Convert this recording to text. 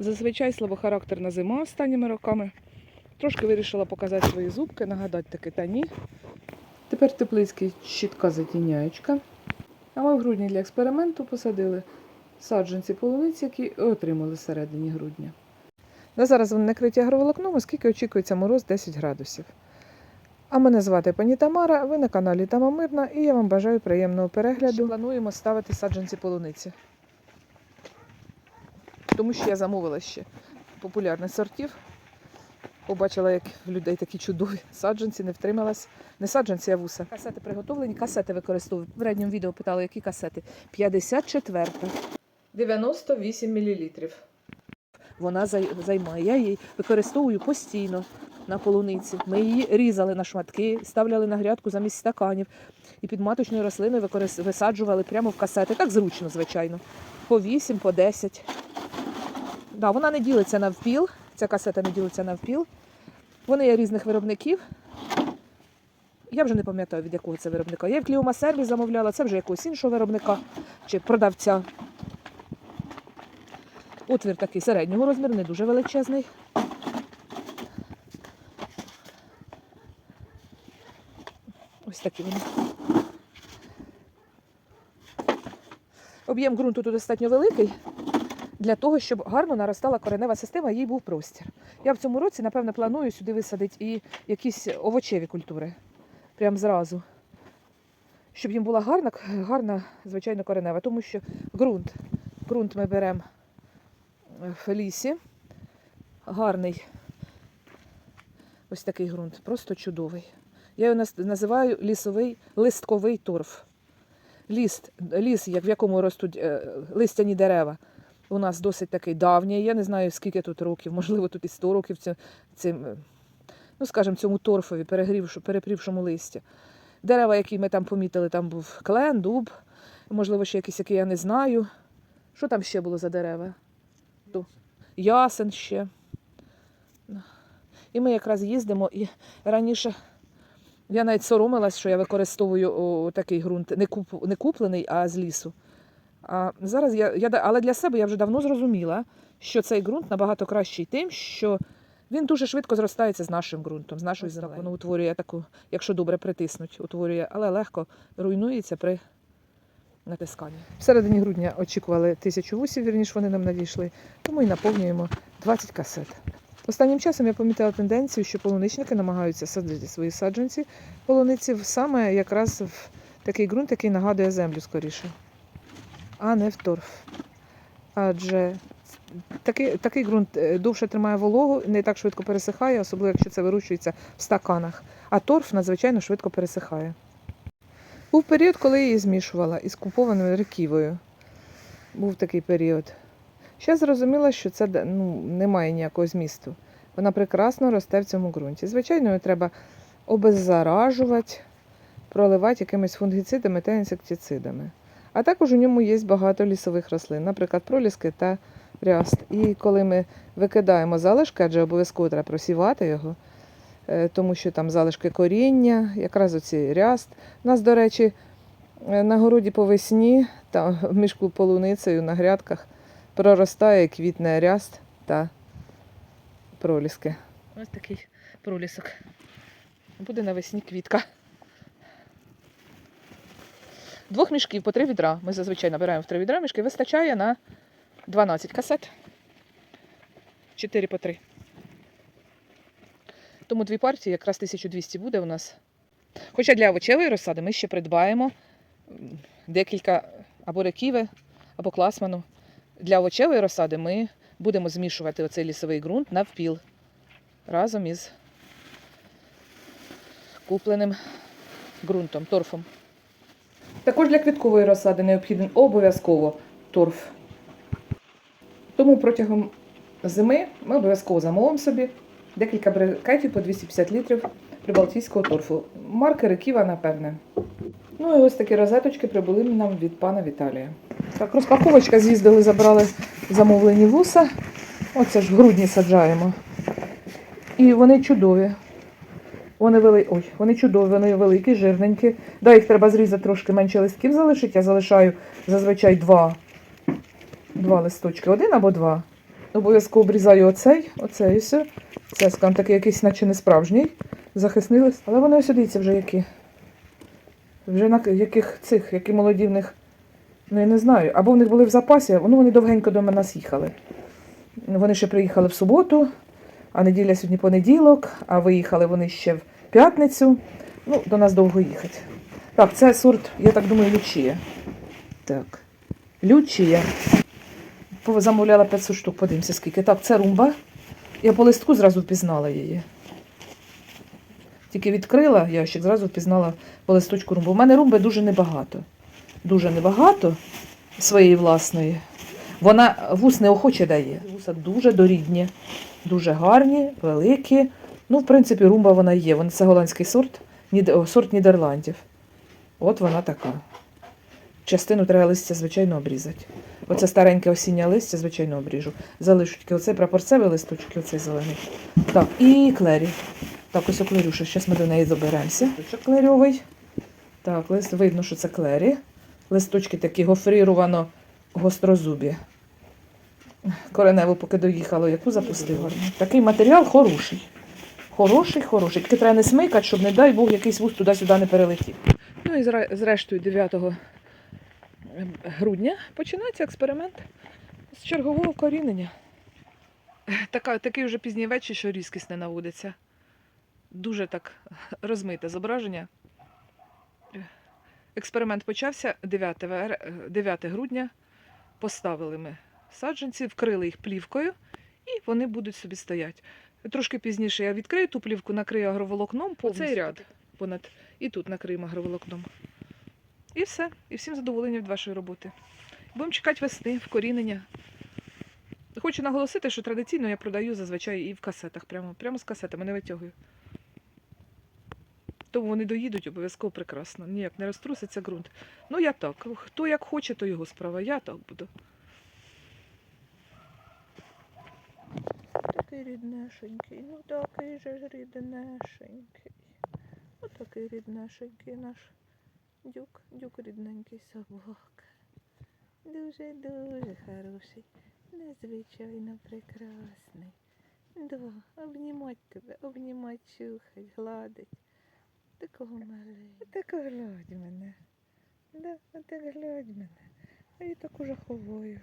Зазвичай слабохарактерна зима останніми роками. Трошки вирішила показати свої зубки, нагадати таки та ні. Тепер теплицький чітка затіняючка. А ми в грудні для експерименту посадили саджанці полуниці, які отримали середині грудня. На зараз вони накриті агроволокном, оскільки очікується мороз 10 градусів. А мене звати пані Тамара, ви на каналі Тама Мирна, і я вам бажаю приємного перегляду. Плануємо ставити саджанці полуниці. Тому що я замовила ще популярних сортів. Побачила, як в людей такі чудові саджанці, не втрималась. Не саджанці, а вуса. Касети приготовлені, касети використовую. В передньому відео питали, які касети. 54. 98 мл. Вона займає. Я її використовую постійно на полуниці. Ми її різали на шматки, ставляли на грядку замість стаканів. І під маточною рослиною висаджували прямо в касети. Так зручно, звичайно. По 8, по 10. Да, вона не ділиться навпіл. Ця касета не ділиться навпіл. Вони є різних виробників. Я вже не пам'ятаю, від якого це виробника. Я в Кліома сервіс замовляла, це вже якогось іншого виробника чи продавця. Отвір такий середнього розміру, не дуже величезний. Ось такі вони. Об'єм ґрунту тут достатньо великий для того, щоб гарно наростала коренева система, їй був простір. Я в цьому році, напевно, планую сюди висадити і якісь овочеві культури. Прям зразу. Щоб їм була гарна, гарна, звичайно, коренева. Тому що ґрунт, ґрунт ми беремо в лісі. Гарний. Ось такий ґрунт, просто чудовий. Я його називаю лісовий листковий торф. Ліс, як в якому ростуть е, листяні дерева, у нас досить такий давній. Я не знаю, скільки тут років, можливо, тут і 100 років цим, цим е, ну, скажімо, цьому торфові, перегрівшу, перепрівшому листі. Дерева, які ми там помітили, там був клен, дуб, можливо, ще якісь, які я не знаю. Що там ще було за дерева? Ясен ще. І ми якраз їздимо, і раніше я навіть соромилась, що я використовую такий ґрунт, не куплений, а з лісу. А зараз я, я, да- але для себе я вже давно зрозуміла, що цей ґрунт набагато кращий тим, що він дуже швидко зростається з нашим ґрунтом, з нашою землею. Воно утворює таку, якщо добре притиснуть, утворює, але легко руйнується при натисканні. В середині грудня очікували тисячу вусів, вірніш вони нам надійшли, тому і наповнюємо 20 касет. Останнім часом я помітила тенденцію, що полуничники намагаються садити свої саджанці полуниці саме якраз в такий ґрунт, який нагадує землю скоріше, а не в торф. Адже такий, такий ґрунт е, довше тримає вологу, не так швидко пересихає, особливо якщо це вирощується в стаканах. А торф надзвичайно швидко пересихає. Був період, коли я її змішувала із купованою реківою. Був такий період. Ще зрозуміла, що це ну, не має ніякого змісту. Вона прекрасно росте в цьому ґрунті. Звичайно, її треба обеззаражувати, проливати якимись фунгіцидами та інсектицидами. А також у ньому є багато лісових рослин, наприклад, проліски та ряст. І коли ми викидаємо залишки, адже обов'язково треба просівати його, е, тому що там залишки коріння, якраз оці ряст. У нас, до речі, е, на городі по весні, там між полуницею на грядках проростає квітне ряст та проліски. Ось такий пролісок. Буде навесні квітка. Двох мішків по три відра. Ми зазвичай набираємо в три відра мішки. Вистачає на 12 касет. 4 по 3. Тому дві партії, якраз 1200 буде у нас. Хоча для овочевої розсади ми ще придбаємо декілька або реківи, або класману. Для овочевої розсади ми будемо змішувати оцей лісовий ґрунт навпіл разом із купленим ґрунтом, торфом. Також для квіткової розсади необхіден обов'язково торф. Тому протягом зими ми обов'язково замовимо собі декілька брикетів по 250 літрів прибалтійського торфу. Марки Реківа, напевне. Ну і ось такі розеточки прибули нам від пана Віталія. Так, розпаковочка з'їздили, забрали замовлені вуса. Оце ж в грудні саджаємо. І вони чудові. Вони вели... Ой, вони чудові, вони великі, жирненькі. Да, їх треба зрізати трошки менше листків залишити. Я залишаю зазвичай два, два листочки, один або два. Обов'язково обрізаю оцей, оцей все. Це скажімо, такий якийсь, наче не справжній. Захисний лист. Але вони ось дивіться вже які. Вже на яких цих, які молоді в них. Ну я не знаю. Або в них були в запасі, ну вони довгенько до нас їхали. Вони ще приїхали в суботу, а неділя сьогодні понеділок, а виїхали вони ще в п'ятницю. Ну, до нас довго їхати. Так, це сорт, я так думаю, Лючія. Так. Лючія. Замовляла 500 штук, подивимося скільки. Так, це румба. Я по листку зразу впізнала її. Тільки відкрила ящик, зразу впізнала по листочку румбу. У мене румби дуже небагато. Дуже небагато своєї власної. Вона вус неохоче дає. Вуса дуже дорідні, дуже гарні, великі. Ну, в принципі, румба вона є. Вона це голландський сорт, сорт Нідерландів. От вона така. Частину треба листя, звичайно, обрізати. Оце стареньке осіннє листя, звичайно, обріжу. Залишу тільки оцей прапорцевий листочок, оцей зелений. Так, і клері. Так, ось клерюша. Зараз ми до неї доберемося. Клерьовий. Так, лист, видно, що це клері. Листочки такі гофрірувано гострозубі. Коренево, поки доїхало, яку запустила. Такий матеріал хороший. Хороший, хороший. Тільки треба не смикати, щоб, не дай Бог, якийсь вуз туди-сюди не перелетів. Ну і зрештою 9 грудня починається експеримент з чергового корінення. Така, такий вже пізній вечір, що різкість не наводиться. Дуже так розмите зображення. Експеримент почався 9, 9 грудня. Поставили ми саджанці, вкрили їх плівкою, і вони будуть собі стояти. Трошки пізніше я відкрию ту плівку, накрию агроволокном по цей ряд понад і тут накриємо агроволокном. І все. І всім задоволення від вашої роботи. Будемо чекати весни, вкорінення. Хочу наголосити, що традиційно я продаю зазвичай і в касетах, прямо, прямо з касетами, не витягую. Тому вони доїдуть обов'язково прекрасно. Ніяк не розтруситься ґрунт. Ну я так. Хто як хоче, то його справа. Я так буду. Ріднешенький, ну такий же ж ріднешенький. Ну такий ріднешенький наш дюк, дюк рідненький собака. Дуже-дуже хороший, незвичайно прекрасний. Да, обнімать тебе, обнімать, чухать, гладить. Такого маленького. Так гладь мене. Да, так глядь мене. А я так уже ховаю.